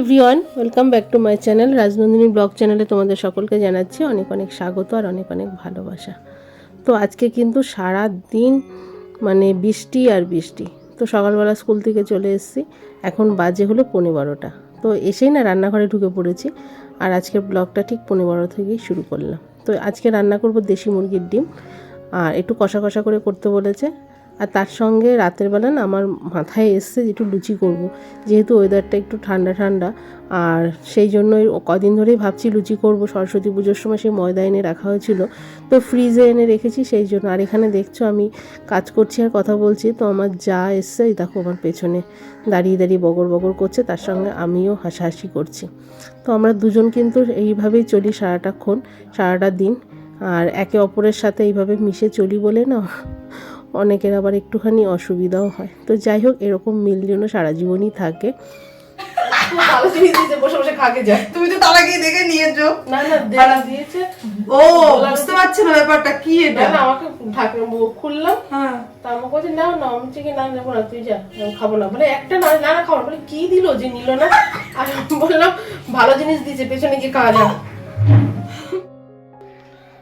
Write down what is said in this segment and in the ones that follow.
Everyone, welcome back to my channel. Rajnandini blog চ্যানেলে তোমাদের সকলকে জানাচ্ছি অনেক অনেক স্বাগত আর অনেক অনেক ভালোবাসা। তো আজকে কিন্তু সারা দিন মানে বৃষ্টি আর বৃষ্টি। তো সকালবেলা স্কুল থেকে চলে এসেছি, এখন বাজে হলো পনেরো বারোটা। তো এসেই না রান্নাঘরে ঢুকে পড়েছি আর আজকের ব্লগটা ঠিক পনেরো বারো থেকেই শুরু করলাম। তো আজকে রান্না করব দেশি মুরগির ডিম আর একটু কষা কষা করে করতে বলেছে। আর তার সঙ্গে রাতের বেলা না আমার মাথায় এসছে একটু লুচি করব। যেহেতু ওয়েদারটা একটু ঠান্ডা ঠান্ডা, আর সেই জন্যই কদিন ধরেই ভাবছি লুচি করব। সরস্বতী পুজোর সময় সেই ময়দা এনে রাখা হয়েছিল। তো ফ্রিজে এনে রেখেছি সেই জন্য। আর এখানে দেখছ আমি কাজ করছি আর কথা বলছি। তো আমার যা এসছে দেখো আমার পেছনে দাঁড়িয়ে দাঁড়িয়ে বগর বগর করছে। তার সঙ্গে আমিও হাসাহাসি করছি। তো আমরা দুজন কিন্তু এইভাবেই চলি সারাটাক্ষণ সারাটা দিন। আর একে অপরের সাথে এইভাবে মিশে চলি বলে না অনেকের আবার একটুখানি অসুবিধাও হয়। তো যাই হোক এরকম মিল যেন সারা জীবনই থাকে। ভালো জিনিস বসে বসে খাকে যায় তুমি তো তার আগেই দেখে নিয়েছো। না না দিয়েছে। ও বুঝতে পারছি না ব্যাপারটা কি এটা? না আমাকে ঢাকনা খুললাম। হ্যাঁ। তা আমাকে বলছে নাও না আমি কি না নেব না তুই যা খাব না। বলে একটা না না না খাব না। বলে কি দিল যে নিল না? আমি বললাম ভালো জিনিস দিয়েছে পেছনে গিয়ে খাওয়া যাবে।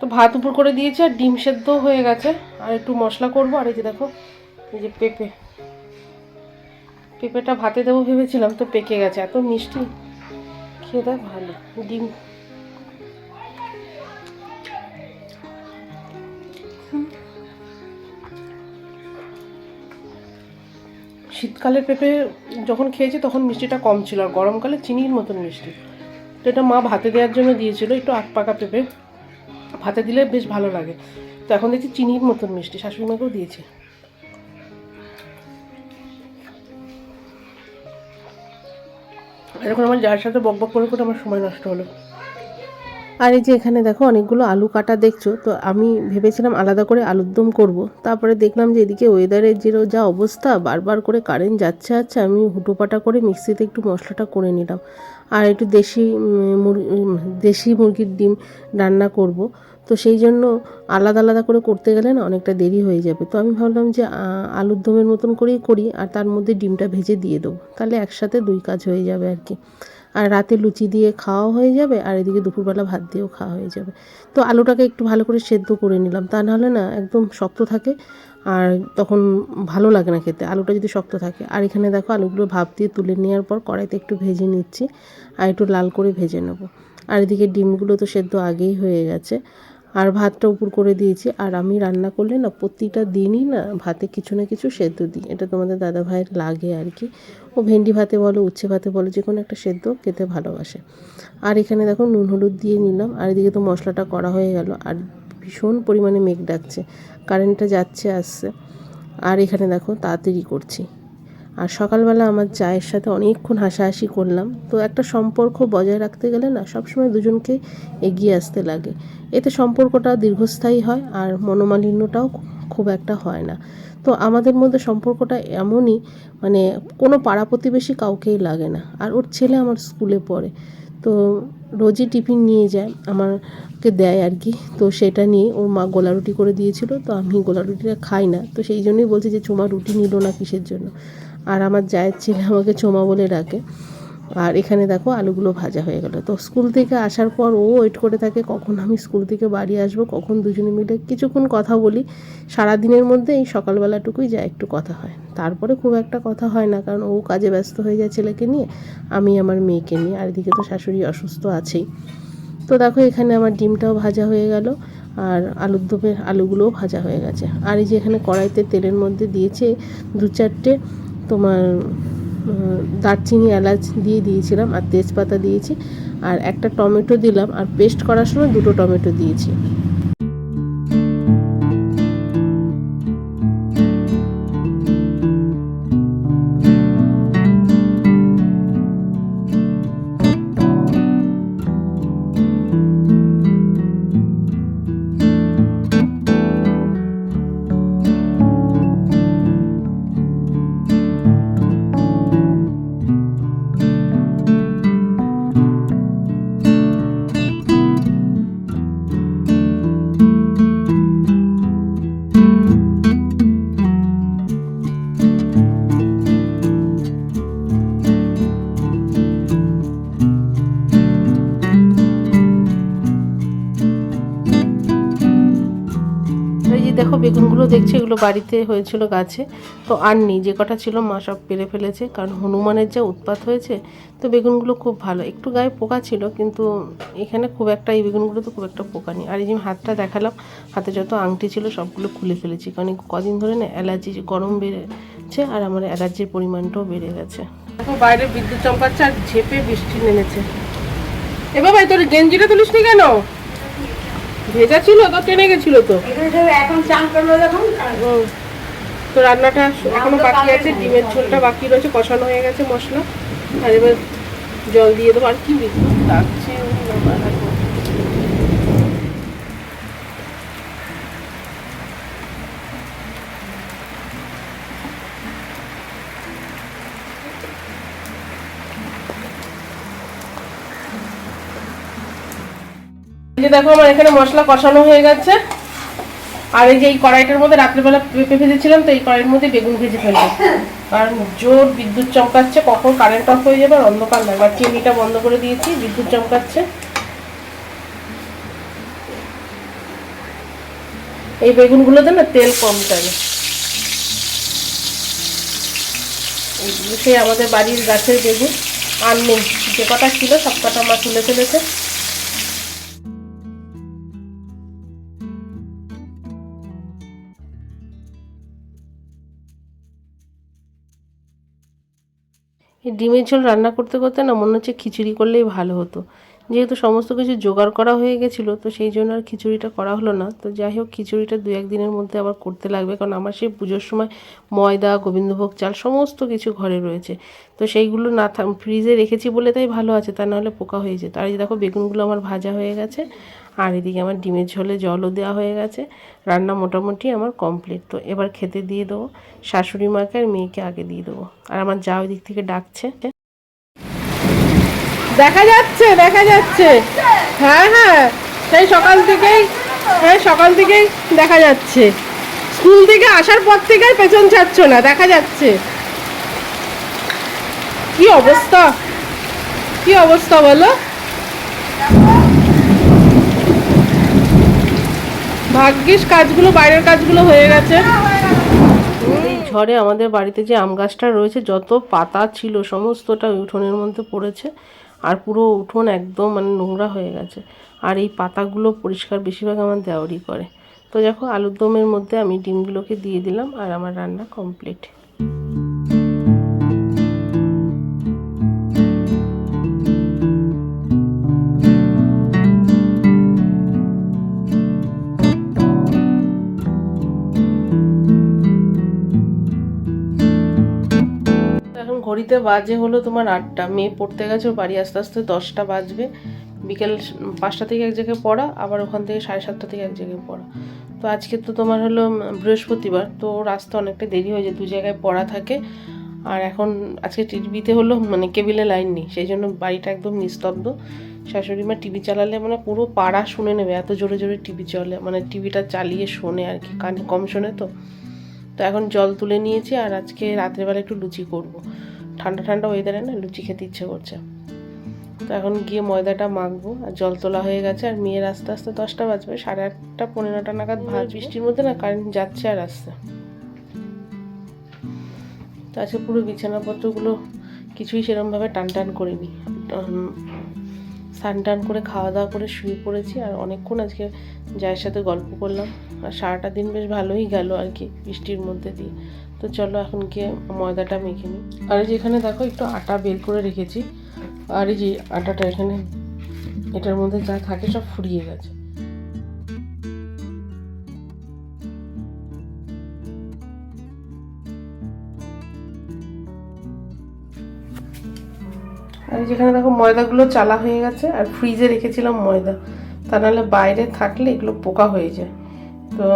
তো ভাত উপর করে দিয়েছি আর ডিম সেদ্ধ হয়ে গেছে। আর একটু মশলা করব। আর এই যে দেখো, এই যে পেঁপে। পেঁপেটা ভাতে দেবো ভেবেছিলাম, তো পেকে গেছে। এত মিষ্টি। খেয়ে দেখ ভালো। ডিম। শীতকালের পেঁপে যখন খেয়েছি, তখন মিষ্টিটা কম ছিল। আর গরমকালে চিনির মতন মিষ্টি। তো এটা মা ভাতে দেওয়ার জন্য দিয়েছিল, একটু আট পাকা পেঁপে। ভাতে দিলে বেশ ভালো লাগে। তো এখন দেখছি চিনির মতন মিষ্টি শাশুড়ি মাকেও দিয়েছে। এরকম আমার যার সাথে বক বক করে করে আমার সময় নষ্ট হলো। আর এই যে এখানে দেখো অনেকগুলো আলু কাটা দেখছ তো আমি ভেবেছিলাম আলাদা করে আলুর দম করব। তারপরে দেখলাম যে এদিকে ওয়েদারের যে যা অবস্থা বারবার করে কারেন্ট যাচ্ছে যাচ্ছে আমি হুটোপাটা করে মিক্সিতে একটু মশলাটা করে নিলাম। আর একটু দেশি উম, মুর- দেশি মুরগির ডিম রান্না করব। তো সেই জন্য আলাদা আলাদা করে করতে গেলে না অনেকটা দেরি হয়ে যাবে। তো আমি ভাবলাম যে আলুর দমের মতন করেই করি আর তার মধ্যে ডিমটা ভেজে দিয়ে দেবো। তাহলে একসাথে দুই কাজ হয়ে যাবে আর কি। আর রাতে লুচি দিয়ে খাওয়া হয়ে যাবে আর এদিকে দুপুরবেলা ভাত দিয়েও খাওয়া হয়ে যাবে। তো আলুটাকে একটু ভালো করে সেদ্ধ করে নিলাম। তা নাহলে না একদম শক্ত থাকে আর তখন ভালো লাগে না খেতে। আলুটা যদি শক্ত থাকে। আর এখানে দেখো আলুগুলো ভাপ দিয়ে তুলে নেওয়ার পর কড়াইতে একটু ভেজে নিচ্ছি আর একটু লাল করে ভেজে নেব। আর এদিকে ডিমগুলো তো সেদ্ধ আগেই হয়ে গেছে। আর ভাতটা উপর করে দিয়েছি। আর আমি রান্না করলে না, প্রতিটা দিনই না ভাতে কিছু না কিছু সেদ্ধ দিই। এটা তোমাদের দাদা ভাইয়ের লাগে আর কি। ও ভেন্ডি ভাতে বলো, উচ্ছে ভাতে বলো, যে কোনো একটা সেদ্ধ খেতে ভালোবাসে। আর এখানে দেখো নুন হলুদ দিয়ে নিলাম। আর এদিকে তো মশলাটা করা হয়ে গেল। আর ভীষণ পরিমাণে মেঘ ডাকছে। কারেন্টটা যাচ্ছে, আসছে। আর এখানে দেখো তাড়াতাড়ি করছি। আর সকালবেলা আমার চায়ের সাথে অনেকক্ষণ হাসাহাসি করলাম। তো একটা সম্পর্ক বজায় রাখতে গেলে না সবসময় দুজনকে এগিয়ে আসতে লাগে। এতে সম্পর্কটা দীর্ঘস্থায়ী হয় আর মনোমালিন্যটাও খুব একটা হয় না। তো আমাদের মধ্যে সম্পর্কটা এমনই মানে কোনো পাড়া প্রতিবেশী কাউকেই লাগে না। আর ওর ছেলে আমার স্কুলে পড়ে। তো রোজই টিফিন নিয়ে যায়, আমাকে দেয় আর কি। তো সেটা নিয়ে ওর মা গোলা রুটি করে দিয়েছিল, তো আমি গোলা রুটিটা খাই না। তো সেই জন্যই বলছি যে, চোমা রুটি নিল না কিসের জন্য? আর আমার জায়ের ছেলে আমাকে চোমা বলে ডাকে। আর এখানে দেখো আলুগুলো ভাজা হয়ে গেল। তো স্কুল থেকে আসার পর ও ওয়েট করে থাকে, কখন আমি স্কুল থেকে বাড়ি আসব, কখন দুজনে মিলে কিছুক্ষণ কথা বলি। সারা দিনের মধ্যে এই সকালবেলাটুকুই যা একটু কথা হয়। তারপরে খুব একটা কথা হয় না, কারণ ও কাজে ব্যস্ত হয়ে যায় ছেলেকে নিয়ে, আমি আমার মেয়েকে নিয়ে। আর এদিকে তো শাশুড়ি অসুস্থ আছেই। তো দেখো এখানে আমার ডিমটাও ভাজা হয়ে গেল, আর আলুর দমের আলুগুলোও ভাজা হয়ে গেছে। আর এই যে এখানে কড়াইতে তেলের মধ্যে দিয়েছে দু চারটে তোমার দারচিনি, এলাচ দিয়ে দিয়েছিলাম আর তেজপাতা দিয়েছি। আর একটা টমেটো দিলাম। আর পেস্ট করার সময় দুটো টমেটো দিয়েছি। দেখছি এগুলো বাড়িতে হয়েছিল গাছে। তো আর যে কটা ছিল মা সব পেরে ফেলেছে। কারণ হনুমানের যা উৎপাত হয়েছে, তো বেগুনগুলো খুব ভালো। একটু গায়ে পোকা ছিল, কিন্তু এখানে খুব একটা, এই বেগুনগুলো তো খুব একটা পোকা নেই। আর এই যে হাতটা দেখালাম, হাতে যত আংটি ছিল সবগুলো খুলে ফেলেছি। কারণ কদিন ধরে না অ্যালার্জি গরম বেড়েছে, আর আমার অ্যালার্জির পরিমাণটাও বেড়ে গেছে। দেখো, বাইরে বিদ্যুৎ চমকাচ্ছে আর ঝেপে বৃষ্টি নেমেছে। এ বাবা তোর গেঞ্জিটা তুলিস নি কেন? ভেজা ছিল তো টেনে গেছিল তো। এখন চান করল যখন তো রান্নাটা এখনও বাকি আছে ডিমের ঝোলটা বাকি রয়েছে কষানো হয়ে গেছে মশলা। আর এবার জল দিয়ে দেবো আর কি লাগছে দেখো। আমার এখানে মশলা কষানো হয়ে গেছে। আর এই যে এই কড়াইটার মধ্যে রাত্রেবেলা পেঁপে ভেজেছিলাম তো এই কড়াইয়ের মধ্যে বেগুন ভেজে ফেলব। কারণ জোর বিদ্যুৎ চমকাচ্ছে, কখন কারেন্ট অফ হয়ে যাবে আর অন্ধকার লাগবে আর চিনিটা বন্ধ করে দিয়েছি, বিদ্যুৎ চমকাচ্ছে। এই বেগুনগুলোতে না তেল কম এইগুলো সেই আমাদের বাড়ির গাছের বেগুন। আর নেই, যে কটা ছিল সব কটা মা তুলে ফেলেছে। এই ডিমের ঝোল রান্না করতে করতে না মনে হচ্ছে খিচুড়ি করলেই ভালো হতো। যেহেতু সমস্ত কিছু জোগাড় করা হয়ে গেছিল, তো সেই জন্য আর খিচুড়িটা করা হলো না। তো যাই হোক, খিচুড়িটা দু একদিনের মধ্যে আবার করতে লাগবে, কারণ আমার সেই পুজোর সময় ময়দা, গোবিন্দভোগ চাল সমস্ত কিছু ঘরে রয়েছে। তো সেইগুলো না ফ্রিজে রেখেছি বলে তাই ভালো আছে, তা নাহলে পোকা হয়ে যেত। আর এই দেখো, বেগুনগুলো আমার ভাজা হয়ে গেছে। আর এদিকে আমার ডিমের ঝোলে জলও দেওয়া হয়ে গেছে। রান্না মোটামুটি আমার কমপ্লিট তো এবার খেতে দিয়ে দেবো। শাশুড়ি মাকে আর মেয়েকে আগে দিয়ে দেবো। আর আমার যা ওই দিক থেকে ডাকছে। দেখা যাচ্ছে দেখা যাচ্ছে। হ্যাঁ হ্যাঁ। সেই সকাল থেকেই হ্যাঁ সকাল থেকেই দেখা যাচ্ছে। স্কুল থেকে আসার পর থেকে আর পেছন ছাড়ছ না, দেখা যাচ্ছে। কি অবস্থা? কি অবস্থা বলো? ভাগ্যিস কাজগুলো, বাইরের কাজগুলো হয়ে গেছে। ঝড়ে আমাদের বাড়িতে যে আম গাছটা রয়েছে, যত পাতা ছিল, সমস্তটা উঠোনের মধ্যে পড়েছে। আর পুরো উঠোন একদম মানে নোংরা হয়ে গেছে। আর এই পাতাগুলো পরিষ্কার বেশিরভাগ আমার দেওয়ারই করে। তো দেখো আলুর দমের মধ্যে আমি ডিমগুলোকে দিয়ে দিলাম আর আমার রান্না কমপ্লিট। ঘড়িতে বাজে হলো তোমার আটটা। মেয়ে পড়তে গেছে বাড়ি আস্তে আস্তে দশটা বাজবে। বিকেল পাঁচটা থেকে এক জায়গায় পড়া, আবার ওখান থেকে সাড়ে সাতটা থেকে এক জায়গায় পড়া। তো আজকে তো তোমার হলো বৃহস্পতিবার, তো রাস্তা অনেকটা দেরি হয়ে যায়, দু জায়গায় পড়া থাকে। আর এখন আজকে টিভিতে হলো মানে কেবিলে লাইন নেই, সেই জন্য বাড়িটা একদম নিস্তব্ধ। শাশুড়ি মা টিভি চালালে মানে পুরো পাড়া শুনে নেবে, এত জোরে জোরে টিভি চলে মানে টিভিটা চালিয়ে শোনে আর কি, কানে কম শোনে তো। তো এখন জল তুলে নিয়েছি, আর আজকে রাত্রেবেলা একটু লুচি করব। ঠান্ডা ঠান্ডা ওয়েদারে না লুচি খেতে ইচ্ছে করছে। তো এখন গিয়ে ময়দাটা মাখবো আর জল তোলা হয়ে গেছে আর মেয়ের আস্তে আস্তে দশটা বাজবে সাড়ে আটটা পনেরোটা নাগাদ ভাত বৃষ্টির মধ্যে না কারেন্ট যাচ্ছে আর আসছে। তো আজকে পুরো বিছানাপত্রগুলো কিছুই সেরমভাবে টান টান করিনি স্নান টান করে খাওয়া দাওয়া করে শুয়ে পড়েছি আর অনেকক্ষণ আজকে জায়ের সাথে গল্প করলাম। আর সারাটা দিন বেশ ভালোই গেল আর কি বৃষ্টির মধ্যে দিয়ে। তো চলো এখন গিয়ে ময়দাটা মেখে নিই। আর এই যে এখানে দেখো একটু আটা বের করে রেখেছি। আর এই যে আটাটা এখানে, এটার মধ্যে যা থাকে সব ফুরিয়ে গেছে। আর যেখানে দেখো ময়দাগুলো চালা হয়ে গেছে, আর ফ্রিজে রেখেছিলাম ময়দা। তা নাহলে বাইরে থাকলে এগুলো পোকা হয়ে যায়। তো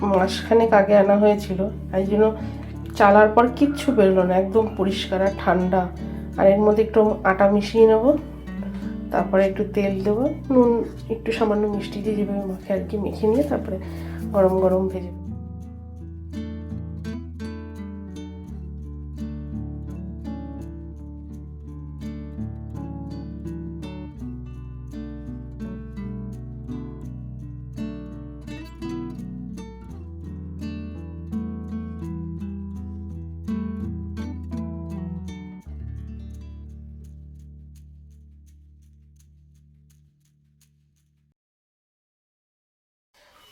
মাসখানেক আগে আনা হয়েছিল। তাই জন্য চালার পর কিচ্ছু বেরোলো না, একদম পরিষ্কার আর ঠান্ডা। আর এর মধ্যে একটু আটা মিশিয়ে নেব, তারপরে একটু তেল দেবো, নুন, একটু সামান্য মিষ্টি দিয়ে যেভাবে মাখে আর কি মেখে নিয়ে তারপরে গরম গরম ভেজে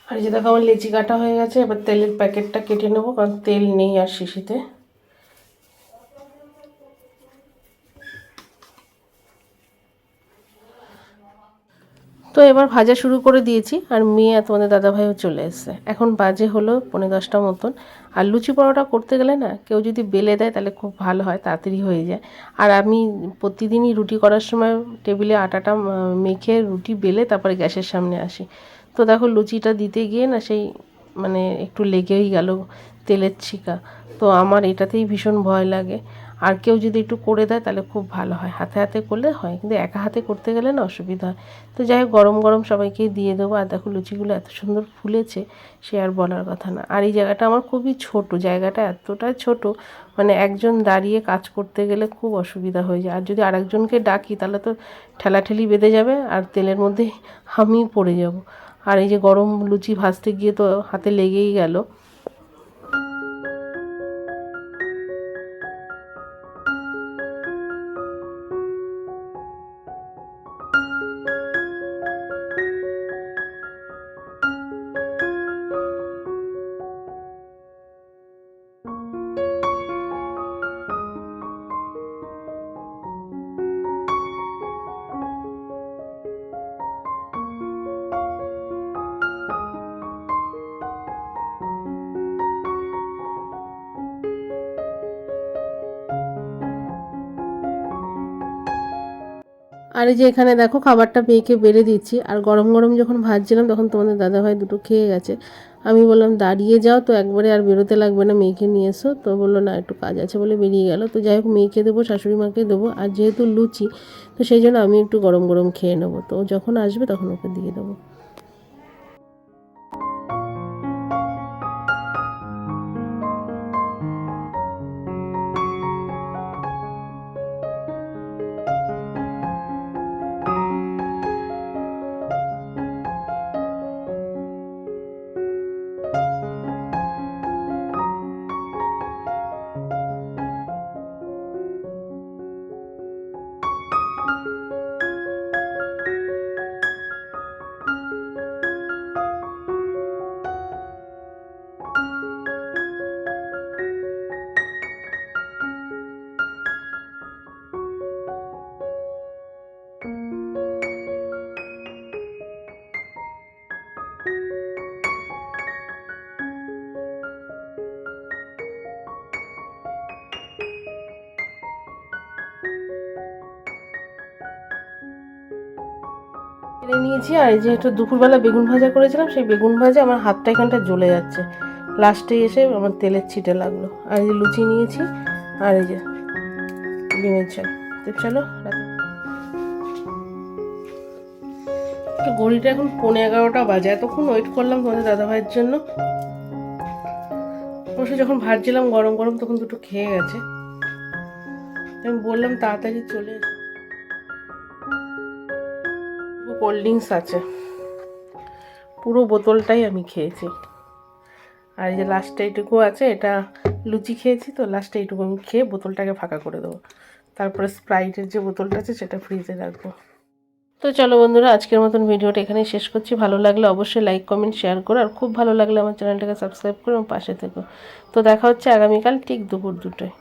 আর যে দেখো, আমার লেচি কাটা হয়ে গেছে, এবার তেলের প্যাকেটটা কেটে নেব, কারণ তেল নেই আর শিশিতে। তো এবার ভাজা শুরু করে দিয়েছি, আর মেয়ে আর তোমাদের দাদাভাইও চলে এসছে। এখন বাজে হলো পনেরো দশটা মতন। আর লুচি পরোটা করতে গেলে না, কেউ যদি বেলে দেয়, তাহলে খুব ভালো হয়, তাড়াতাড়ি হয়ে যায়। আর আমি প্রতিদিনই রুটি করার সময় টেবিলে আটাটা মেখে রুটি বেলে তারপরে গ্যাসের সামনে আসি। তো দেখো লুচিটা দিতে গিয়ে না সেই মানে একটু লেগেই গেল তেলের ছিকা। তো আমার এটাতেই ভীষণ ভয় লাগে। আর কেউ যদি একটু করে দেয় তাহলে খুব ভালো হয়। হাতে হাতে করলে হয়, কিন্তু একা হাতে করতে গেলে না অসুবিধা হয়। তো যাই হোক, গরম গরম সবাইকে দিয়ে দেবো। আর দেখো লুচিগুলো এত সুন্দর ফুলেছে, সে আর বলার কথা না। আর এই জায়গাটা আমার খুবই ছোট, জায়গাটা এতটা ছোট মানে একজন দাঁড়িয়ে কাজ করতে গেলে খুব অসুবিধা হয়ে যায়। আর যদি আরেকজনকে ডাকি তাহলে তো ঠেলাঠেলি বেঁধে যাবে, আর তেলের মধ্যে আমি পড়ে যাব। আর এই যে গরম লুচি ভাজতে গিয়ে তো হাতে লেগেই গেল। আর এই যে এখানে দেখো খাবারটা মেয়েকে বেড়ে দিচ্ছি। আর গরম গরম যখন ভাজছিলাম তখন তোমাদের দাদা ভাই দুটো খেয়ে গেছে। আমি বললাম, দাঁড়িয়ে যাও তো, একবারে আর বেরোতে লাগবে না, মেয়েকে নিয়ে এসো। তো বলল, না, একটু কাজ আছে বলে বেরিয়ে গেল। তো যাই হোক, মেয়েকে দেবো, শাশুড়ি মাকে দেবো। আর যেহেতু লুচি, তো সেই জন্য আমি একটু গরম গরম খেয়ে নেব। তো যখন আসবে তখন ওকে দিয়ে দেবো। নিয়েছি আর এই যে একটু দুপুরবেলা বেগুন ভাজা করেছিলাম, সেই বেগুন ভাজা আমার হাতটা এখানটা জ্বলে যাচ্ছে। লাস্টে এসে আমার তেলের ছিটে লাগল। আর এই যে লুচি নিয়েছি, আর এই যে ডিমের ঝাল। তো চলো ঘড়িটা এখন পৌনে এগারোটা বাজে। এতক্ষণ ওয়েট করলাম তোমাদের দাদাভাইয়ের জন্য। অবশ্য যখন ভাজছিলাম গরম গরম, তখন দুটো খেয়ে গেছে। আমি বললাম তাড়াতাড়ি চলে কোল্ড ড্রিঙ্কস আছে। পুরো বোতলটাই আমি খেয়েছি। আর এই যে লাস্টে এইটুকু আছে, এটা লুচি খেয়েছি তো লাস্টে এইটুকু আমি খেয়ে বোতলটাকে ফাঁকা করে দেবো। তারপরে স্প্রাইটের যে বোতলটা আছে, সেটা ফ্রিজে রাখব। তো চলো বন্ধুরা, আজকের মতন ভিডিওটা এখানেই শেষ করছি। ভালো লাগলে অবশ্যই লাইক কমেন্ট শেয়ার করো। আর খুব ভালো লাগলে আমার চ্যানেলটাকে সাবস্ক্রাইব করে আমার পাশে থেকো। তো দেখা হচ্ছে আগামীকাল ঠিক দুপুর দুটোয়।